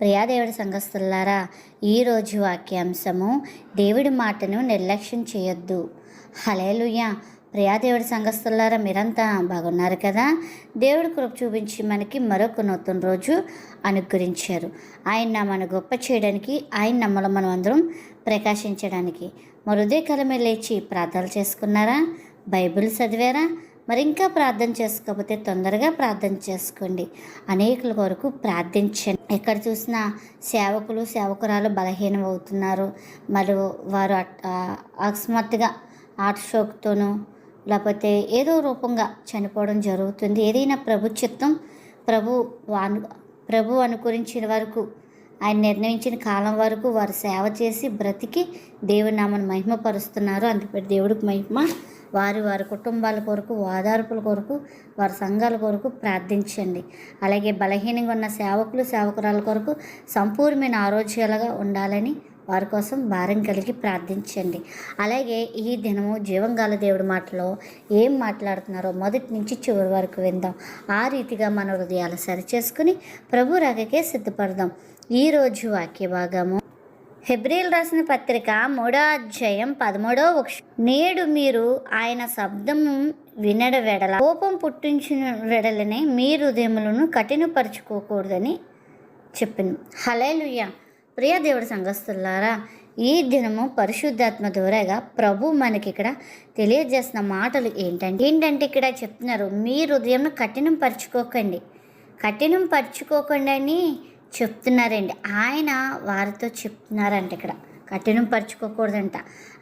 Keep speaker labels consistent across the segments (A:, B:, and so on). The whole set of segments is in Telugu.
A: ప్రియాదేవుడి సంఘస్థులారా ఈరోజు వాక్యాంశము దేవుడి మాటను నిర్లక్ష్యం చేయొద్దు. హలేలుయ్య ప్రియాదేవుడి సంఘస్థులారా మీరంతా బాగున్నారు కదా? దేవుడి కృప చూపించి మనకి మరొక నూతన రోజు అనుగ్రహించారు. ఆయన మన గొప్ప చేయడానికి ఆయన నమ్మలం మనం అందరం ప్రకాశించడానికి. మరుదే కలమే లేచి ప్రార్థనలు చేసుకున్నారా? బైబిల్ చదివారా? మరి ఇంకా ప్రార్థన చేసుకోకపోతే తొందరగా ప్రార్థన చేసుకోండి. అనేకుల కొరకు ప్రార్థించండి. ఎక్కడ చూసినా సేవకులు సేవకురాలు బలహీనం అవుతున్నారు. మరి వారు అట్- అకస్మాత్తుగా ఆర్ట్ షోక్తోనూ లేకపోతే ఏదో రూపంగా చనిపోవడం జరుగుతుంది. ఏదైనా ప్రభు చిత్తం ప్రభు అను ప్రభు అనుకరించిన వరకు ఆయన నిర్ణయించిన కాలం వరకు వారు సేవ చేసి బ్రతికి దేవుని నామను మహిమపరుస్తున్నారు. అందుకే దేవుడికి మహిమ వారి వారి కుటుంబాల కొరకు ఓదార్పుల కొరకు వారి సంఘాల కొరకు ప్రార్థించండి. అలాగే బలహీనంగా ఉన్న సేవకులు సేవకురాల కొరకు సంపూర్ణమైన ఆరోగ్యాలుగా ఉండాలని వారి కోసం భారం కలిగి ప్రార్థించండి. అలాగే ఈ దినము జీవంగాల దేవుడి మాటలో ఏం మాట్లాడుతున్నారో మొదటి నుంచి చివరి వరకు విందాం. ఆ రీతిగా మన హృదయాలు సరిచేసుకుని ప్రభు రాకకే సిద్ధపడదాం. ఈరోజు వాక్య భాగము హెబ్రిల్ రాసిన పత్రిక మూడో అధ్యాయం పదమూడో వక్ష నేడు మీరు ఆయన శబ్దము వినడ వెడల కోపం పుట్టించిన వెడలనే మీ హృదయములను కఠినపరుచుకోకూడదని చెప్పింది హలేలుయ్య ప్రియ దేవుడి సంఘస్తులారా ఈ దినము పరిశుద్ధాత్మ ద్వారాగా ప్రభు మనకి ఇక్కడ తెలియజేస్తున్న మాటలు ఏంటంటే ఏంటంటే ఇక్కడ చెప్తున్నారు మీ హృదయంను కఠినం పరుచుకోకండి కఠినం పరుచుకోకండి అని చెప్తున్నారండి. ఆయన వారితో చెప్తున్నారంట ఇక్కడ. కఠినం పరుచుకోకూడదంట.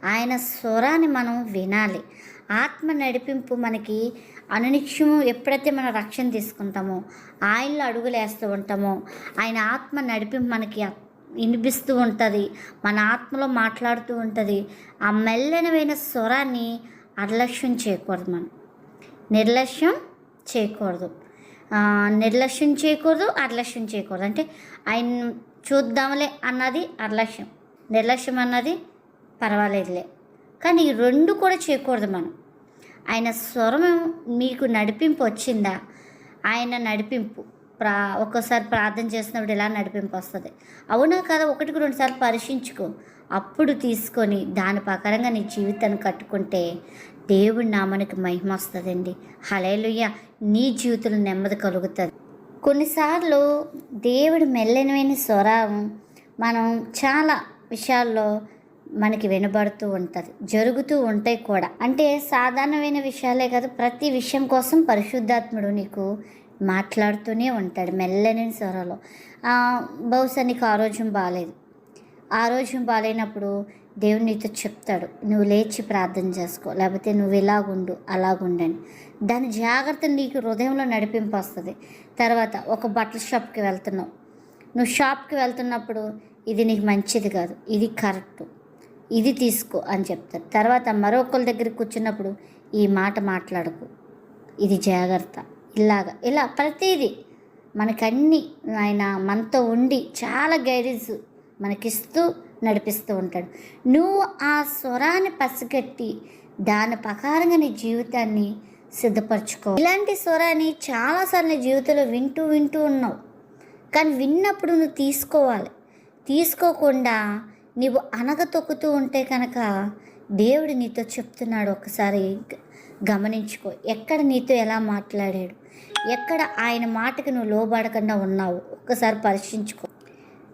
A: ఆయన స్వరాన్ని మనం వినాలి. ఆత్మ నడిపింపు మనకి అనునిక్షము ఎప్పుడైతే మనం రక్షణ తీసుకుంటామో ఆయనలో అడుగులు వేస్తూ ఉంటామో ఆయన ఆత్మ నడిపింపు మనకి వినిపిస్తూ ఉంటుంది. మన ఆత్మలో మాట్లాడుతూ ఉంటుంది. ఆ మెల్లనమైన స్వరాన్ని అలక్ష్యం చేయకూడదు మనం. నిర్లక్ష్యం చేయకూడదు. నిర్లక్ష్యం చేయకూడదు అర్లక్ష్యం చేయకూడదు. అంటే ఆయన చూద్దాంలే అన్నది అర్లక్ష్యం. నిర్లక్ష్యం అన్నది పర్వాలేదులే. కానీ ఈ రెండు కూడా చేయకూడదు మనం. ఆయన స్వరం మీకు నడిపింపు వచ్చిందా? ఆయన నడిపింపు. ప్రా ఒక్కోసారి ప్రార్థన చేసినప్పుడు ఇలా నడిపింపు వస్తుంది? అవునా కదా? ఒకటికి రెండుసార్లు పరీక్షించుకో. అప్పుడు తీసుకొని దాని ప్రకారంగా నీ జీవితాన్ని కట్టుకుంటే దేవుడి నామానికి మహిమ వస్తుందండి. హలేలుయ్య నీ జీవితంలో నెమ్మది కలుగుతుంది. కొన్నిసార్లు దేవుడి మెల్లనమైన స్వరం మనం చాలా విషయాల్లో మనకి వినబడుతూ ఉంటుంది. జరుగుతూ ఉంటాయి కూడా. అంటే సాధారణమైన విషయాలే కాదు ప్రతి విషయం కోసం పరిశుద్ధాత్ముడు నీకు మాట్లాడుతూనే ఉంటాడు మెల్లని స్వరంలో బహుశా నీకు ఆరోగ్యం బాగాలేదు ఆరోగ్యం బాగాలేనప్పుడు దేవుడు నీతో చెప్తాడు నువ్వు లేచి ప్రార్థన చేసుకో లేకపోతే నువ్వు ఇలాగుండు అలాగుండని. దాని జాగ్రత్త నీకు హృదయంలో నడిపింపు వస్తుంది. తర్వాత ఒక బట్టల షాప్కి వెళ్తున్నావు. నువ్వు షాప్కి వెళ్తున్నప్పుడు ఇది నీకు మంచిది కాదు ఇది కరెక్ట్ ఇది తీసుకో అని చెప్తారు. తర్వాత మరొకరి దగ్గర కూర్చున్నప్పుడు ఈ మాట మాట్లాడకు. ఇది జాగ్రత్త. ఇలాగా ఇలా ప్రతిదీ మనకన్నీ ఆయన మనతో ఉండి చాలా గైడెన్స్ మనకిస్తూ నడిపిస్తూ ఉంటాడు. నువ్వు ఆ స్వరాన్ని పసిగట్టి దాని ప్రకారంగా నీ జీవితాన్ని సిద్ధపరచుకో. ఇలాంటి స్వరాన్ని చాలాసార్లు నీ జీవితంలో వింటూ వింటూ ఉన్నావు. కానీ విన్నప్పుడు నువ్వు తీసుకోవాలి. తీసుకోకుండా నీవు అనగతొక్కుతూ ఉంటే కనుక దేవుడు నీతో చెప్తున్నాడు ఒకసారి గమనించుకో. ఎక్కడ నీతో ఎలా మాట్లాడాడు? ఎక్కడ ఆయన మాటకి నువ్వు లోబడకుండా ఉన్నావు? ఒక్కసారి పరీక్షించుకో.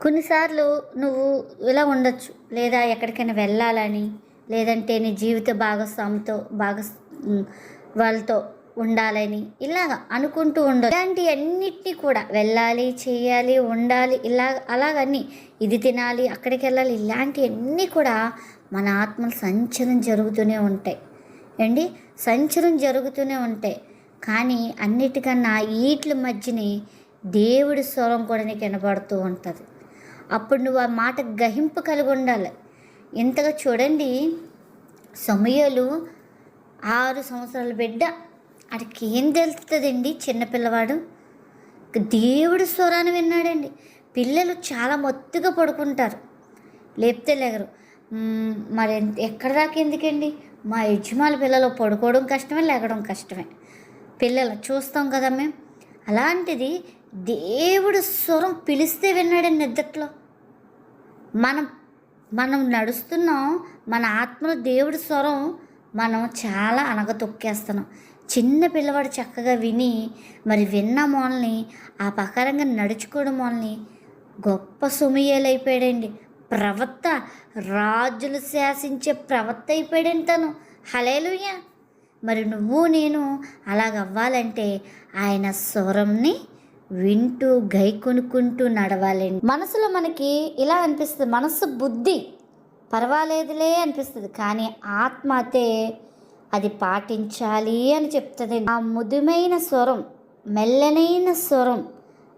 A: కొన్నిసార్లు నువ్వు ఇలా ఉండొచ్చు. లేదా ఎక్కడికైనా వెళ్ళాలని లేదంటే నీ జీవిత భాగస్వామితో భాగస్ వాళ్ళతో ఉండాలని ఇలాగ అనుకుంటూ ఉండదు ఇలాంటి అన్నిటినీ కూడా వెళ్ళాలి చేయాలి ఉండాలి ఇలా అలాగని ఇది తినాలి అక్కడికి వెళ్ళాలి ఇలాంటివన్నీ కూడా మన ఆత్మలు సంచలనం జరుగుతూనే ఉంటాయి. అండి సంచలనం జరుగుతూనే ఉంటాయి. కానీ అన్నిటికన్నా వీటి మధ్యని దేవుడి స్వరం కూడా నీకు వినపడుతూ ఉంటుంది. అప్పుడు నువ్వు ఆ మాట గ్రహింపు కలిగి ఉండాలి. ఇంతగా చూడండి సమయాలు ఆరు సంవత్సరాల బిడ్డ. అడికి ఏం తెలుస్తుందండి చిన్నపిల్లవాడు దేవుడి స్వరాన్ని విన్నాడండి. పిల్లలు చాలా మత్తుగా పడుకుంటారు. లేపితే లేగరు. మరి ఎక్కడ దాకా ఎందుకండి? మా యజమాని పిల్లలు పడుకోవడం కష్టమే లేగడం కష్టమే. పిల్లలు చూస్తాం కదా మేము. అలాంటిది దేవుడు స్వరం పిలిస్తే విన్నాడండి నిద్రలో మనం మనం నడుస్తున్నాం మన ఆత్మలో దేవుడి స్వరం మనం చాలా అనగతొక్కేస్తున్నాం చిన్న పిల్లవాడు చక్కగా విని మరి విన్న మూలని ఆ ప్రకారంగా నడుచుకోవడం మూలని గొప్ప సుమయ్యలైపోయాడండి. ప్రవక్త రాజులు శాసించే ప్రవక్త అయిపోయాడండి తను. హలేలుయ్య మరి నువ్వు నేను అలాగవ్వాలంటే ఆయన స్వరంని వింటూ గై కొనుక్కుంటూ నడవాలండి. మనసులో మనకి ఇలా అనిపిస్తుంది మనసు బుద్ధి. పర్వాలేదులే అనిపిస్తుంది కానీ ఆత్మ అయితే అది పాటించాలి అని చెప్తుంది ఆ ముదుమైన స్వరం మెల్లనైన స్వరం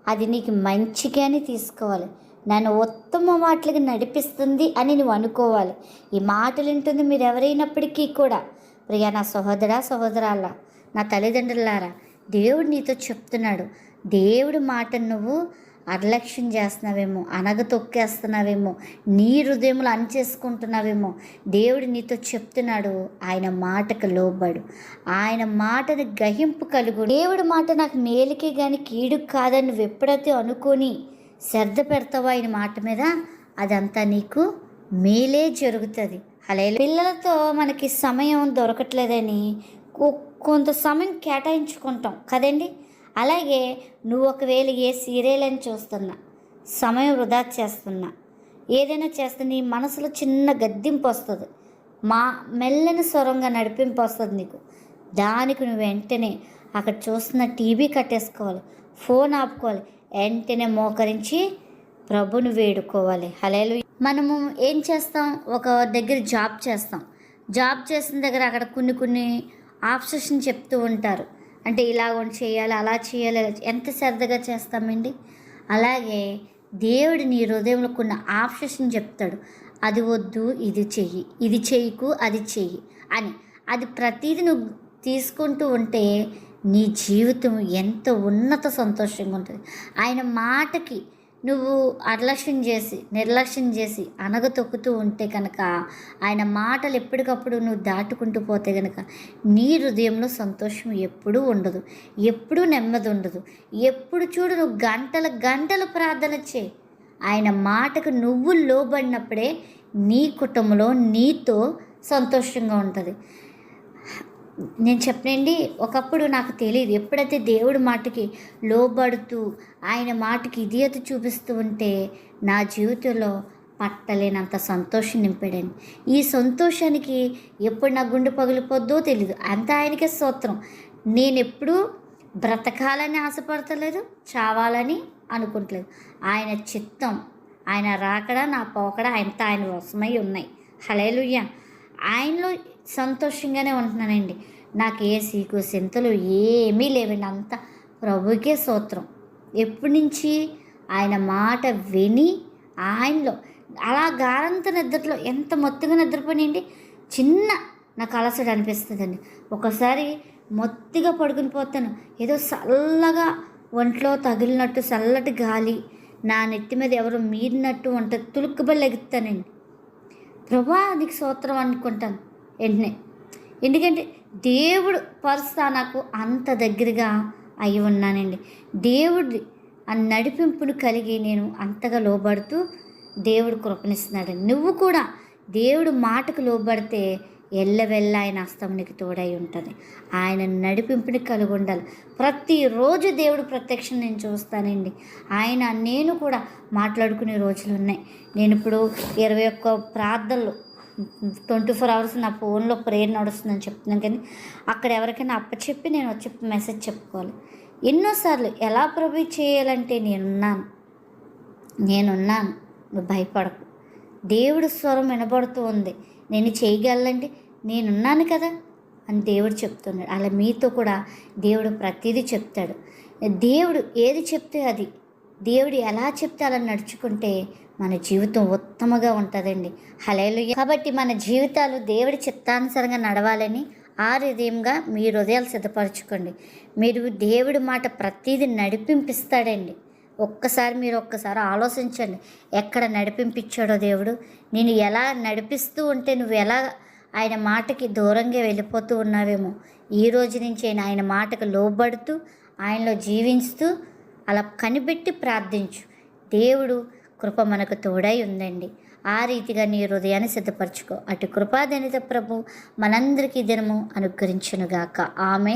A: అది నీకు మంచిగానే తీసుకోవాలి. నన్ను ఉత్తమ మాటలకి నడిపిస్తుంది అని నువ్వు అనుకోవాలి. ఈ మాటలు వింటుంది మీరు ఎవరైనప్పటికీ కూడా. ప్రియా నా సహోదరా సహోదరాల నా తల్లిదండ్రులారా దేవుడు నీతో చెప్తున్నాడు. దేవుడి మాటను నువ్వు అర్లక్ష్యం చేస్తున్నావేమో అనగ తొక్కేస్తున్నావేమో నీ హృదయములు అనిచేసుకుంటున్నావేమో దేవుడు నీతో చెప్తున్నాడు ఆయన మాటకు లోబడు. ఆయన మాటను గ్రహింపు కలుగు దేవుడి మాట నాకు మేలుకే కానీ కీడు కాదని నువ్వు ఎప్పుడైతే అనుకొని శ్రద్ధ పెడతావో ఆయన మాట మీద అదంతా నీకు మేలే జరుగుతుంది. అలా పిల్లలతో మనకి సమయం దొరకట్లేదని కొంత సమయం కేటాయించుకుంటాం. కదండి? అలాగే నువ్వు ఒకవేళ ఏ సీరియల్ అని చూస్తున్నా సమయం వృధా చేస్తున్నా ఏదైనా చేస్తే నీ మనసులో చిన్న గద్దింపు వస్తుంది. మా మెల్లని స్వరంగా నడిపింపు వస్తుంది నీకు. దానికి నువ్వు వెంటనే అక్కడ చూస్తున్న టీవీ కట్టేసుకోవాలి ఫోన్ ఆపుకోవాలి వెంటనే మోకరించి ప్రభుని వేడుకోవాలి. హలేలు మనము ఏం చేస్తాం? ఒక దగ్గర జాబ్ చేస్తాం. జాబ్ చేసిన దగ్గర అక్కడ కొన్ని కొన్ని ఆప్షన్స్ చెప్తూ ఉంటారు. అంటే ఇలా చేయాలి అలా చేయాలి ఎంత శ్రద్ధగా చేస్తామండి? అలాగే దేవుడు నీ హృదయంలో కొన్ని ఆప్షన్ చెప్తాడు. అది వద్దు ఇది చెయ్యి ఇది చెయ్యకు అది చెయ్యి అని. అది ప్రతిదీ నువ్వు తీసుకుంటూ ఉంటే నీ జీవితం ఎంత ఉన్నత సంతోషంగా ఉంటుంది. ఆయన మాటకి నువ్వు అలక్ష్యం చేసి నిర్లక్ష్యం చేసి అనగ తొక్కుతూ ఉంటే కనుక ఆయన మాటలు ఎప్పటికప్పుడు నువ్వు దాటుకుంటూ పోతే కనుక నీ హృదయంలో సంతోషం ఎప్పుడూ ఉండదు ఎప్పుడూ నెమ్మది ఉండదు. ఎప్పుడు చూడు నువ్వు గంటల గంటలు ప్రార్థన చేయి. ఆయన మాటకు నువ్వు లోబడినప్పుడే నీ కుటుంబంలో నీతో సంతోషంగా ఉంటుంది. నేను చెప్పనండి ఒకప్పుడు నాకు తెలియదు ఎప్పుడైతే దేవుడి మాటకి లోబడుతూ ఆయన మాటకి ఇదియత చూపిస్తూ ఉంటే నా జీవితంలో పట్టలేనంత సంతోషం నింపాడండి. ఈ సంతోషానికి ఎప్పుడు నా గుండె పగిలిపోద్దో తెలియదు అంత ఆయనకే స్తోత్రం. నేను ఎప్పుడూ బ్రతకాలని ఆశపడతలేదు చావాలని అనుకుంటలేదు. ఆయన చిత్తం ఆయన రాకడ నా పోకడ ఆయనతో ఆయన వశమై ఉన్నాయి. హలేలుయ్య ఆయనలో సంతోషంగానే ఉంటున్నానండి. నాకు ఏ సీకు సింతలు ఏమీ లేవండి. అంత ప్రభుకే సూత్రం ఎప్పటి నుంచి ఆయన మాట విని ఆయనలో అలా గారంత నిద్రలో ఎంత మొత్తుగా నిద్రపోయినండి. చిన్న నాకు అలసట అనిపిస్తుందండి. ఒకసారి మొత్తిగా పడుకుని పోతాను. ఏదో చల్లగా ఒంట్లో తగిలినట్టు చల్లటి గాలి నా నెత్తి మీద ఎవరు మీరినట్టు ఉంటుంది తులుక్కుబడి ఎగుతానండి ప్రభా నీకు సూత్రం అనుకుంటాను. వెంటనే. ఎందుకంటే దేవుడు పరుస్తా నాకు అంత దగ్గరగా అయి ఉన్నానండి. దేవుడి ఆ నడిపింపును కలిగి నేను అంతగా లోబడుతూ దేవుడు కృపణిస్తున్నాడు నువ్వు కూడా దేవుడు మాటకు లోబడితే ఎల్లవెల్ల ఆయన హస్తం నీకు తోడై ఉంటుంది. ఆయన నడిపింపుని కలిగి ఉండాలి ప్రతిరోజు దేవుడు ప్రత్యక్షం నేను చూస్తానండి. ఆయన నేను కూడా మాట్లాడుకునే రోజులు ఉన్నాయి. నేను ఇప్పుడు ఇరవై ఒక్క ప్రార్థనలు ట్వంటీ ఫోర్ అవర్స్ నా ఫోన్లో ప్రేయర్ నడుస్తుందని చెప్తున్నాను కానీ అక్కడ ఎవరికైనా అప్పచెప్పి నేను వచ్చి మెసేజ్ చెప్పుకోవాలి. ఎన్నోసార్లు ఎలా ప్రభు చేయాలంటే నేనున్నాను. నేనున్నాను. నువ్వు భయపడకు. దేవుడు స్వరం వినబడుతూ ఉంది. నేను చేయగలంటే నేనున్నాను కదా అని దేవుడు చెప్తున్నాడు. అలా మీతో కూడా దేవుడు ప్రతిదీ చెప్తాడు. దేవుడు ఏది చెప్తే అది. దేవుడు ఎలా చెప్తే అలా నడుచుకుంటే మన జీవితం ఉత్తమగా ఉంటుందండి. హలేలు కాబట్టి మన జీవితాలు దేవుడి చిత్తానుసారంగా నడవాలని ఆ హృదయంగా మీ హృదయాలు సిద్ధపరచుకోండి. మీరు దేవుడి మాట ప్రతిదీ నడిపింపిస్తాడండి. ఒక్కసారి మీరు ఒక్కసారి ఆలోచించండి. ఎక్కడ నడిపింపించాడో దేవుడు? నేను ఎలా నడిపిస్తూ ఉంటే నువ్వు ఎలా ఆయన మాటకి దూరంగా వెళ్ళిపోతూ ఉన్నావేమో? ఈ రోజు నుంచి ఆయన ఆయన మాటకు లోబడుతూ ఆయనలో జీవిస్తూ అలా కనిపెట్టి ప్రార్థించు. దేవుడు కృప మనకు తోడై ఉందండి. ఆ రీతిగా నీ హృదయాన్ని సిద్ధపరచుకో. అటు కృపాదనిత ప్రభు మనందరికీ దినము అనుగ్రహించునుగాక. ఆమె